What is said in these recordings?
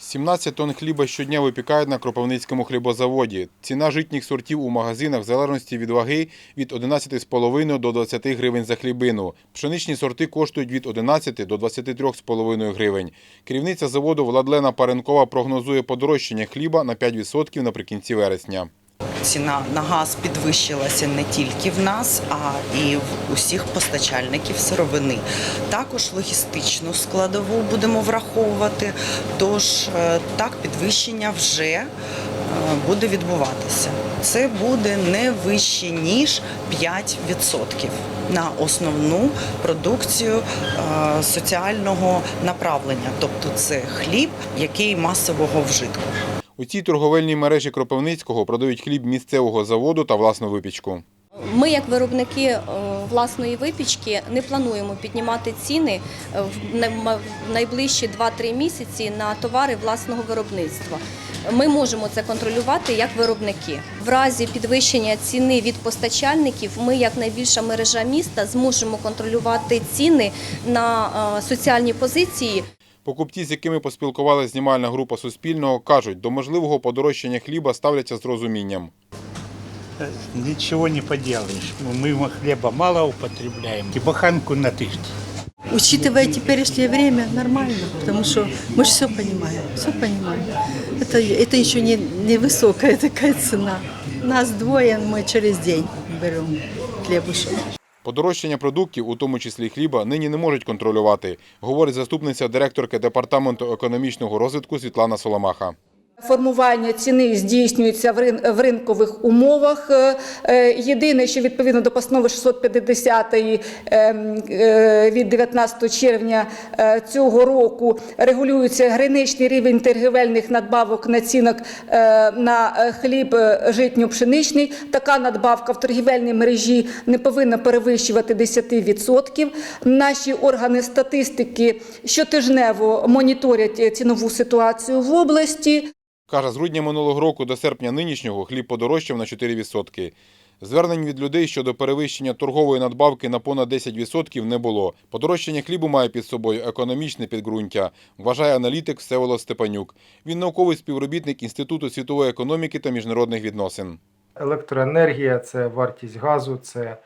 17 тонн хліба щодня випікають на Кропивницькому хлібозаводі. Ціна житніх сортів у магазинах в залежності від ваги від 11,5 до 20 гривень за хлібину. Пшеничні сорти коштують від 11 до 23,5 гривень. Керівниця заводу Владлена Паренкова прогнозує подорожчання хліба на 5% наприкінці вересня. Ціна на газ підвищилася не тільки в нас, а і в усіх постачальників сировини. Також логістичну складову будемо враховувати. Тож е, так підвищення вже е, буде відбуватися. Це буде не вище ніж 5% на основну продукцію е, соціального направлення, тобто це хліб, який масового вжитку. У цій торговельній мережі Кропивницького продають хліб місцевого заводу та власну випічку. Ми, як виробники е, власної випічки, не плануємо піднімати ціни е, в най- найближчі 2-3 місяці на товари власного виробництва. Ми можемо це контролювати як виробники. В разі підвищення ціни від постачальників, ми, як найбільша мережа міста, зможемо контролювати ціни на е, соціальні позиції. Покупці, з якими поспілкувалася знімальна група Суспільного, кажуть, до можливого подорожчання хліба ставляться з розумінням. Ничего не поделаешь. Мы хлеба мало употребляем. И буханку на тысячу. Учитывая теперешнее время, нормально, потому что мы же все понимаем, все понимаем. Это, это еще не, не высокая такая цена. Нас двое, мы через день берем хлебушек. Подорожчання продуктів, у тому числі хліба, нині не можуть контролювати, говорить заступниця директорки департаменту економічного розвитку Світлана Соломаха. Формування ціни здійснюється в ринкових умовах. Е, е, Єдине, що відповідно до постанови 650 е, е, від 19 червня цього року регулюється граничний рівень торгівельних надбавок націнок е, на хліб житньо-пшеничний. Така надбавка в торгівельній мережі не повинна перевищувати 10%. Наші органи статистики щотижнево моніторять цінову ситуацію в області. Каже, з грудня минулого року до серпня нинішнього хліб подорожчав на 4%. Звернень від людей щодо перевищення торгової надбавки на понад 10% не було. Подорожчання хлібу має під собою економічне підґрунтя, вважає аналітик Всеволод Степанюк. Він науковий співробітник Інституту світової економіки та міжнародних відносин. Електроенергія це вартість газу, це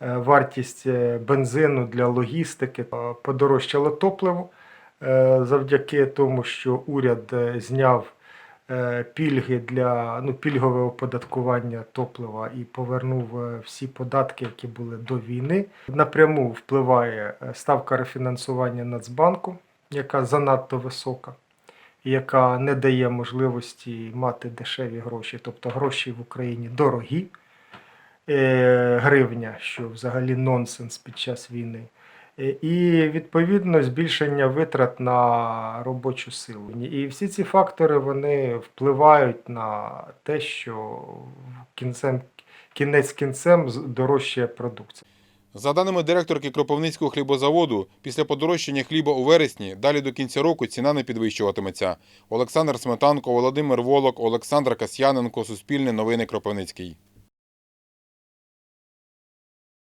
е, вартість е, бензину для логістики. Е, Подорожчало топливо завдяки тому, що уряд зняв пільги для ну, пільгове оподаткування топлива і повернув е, всі податки, які були до війни. Напряму впливає е, ставка рефінансування Нацбанку, яка занадто висока яка не дає можливості мати дешеві гроші, тобто гроші в Україні дорогі, е, гривня, що взагалі нонсенс під час війни. Е, І відповідно збільшення витрат на робочу силу. І всі ці фактори вони впливають на те, що кінцем, кінець кінцем дорожчає продукція. За даними директорки Кропивницького хлібозаводу, після подорожчання хліба у вересні далі до кінця року ціна не підвищуватиметься. Олександр Сметанко, Володимир Волок, Олександр Касьяненко, Суспільне новини Кропивницький.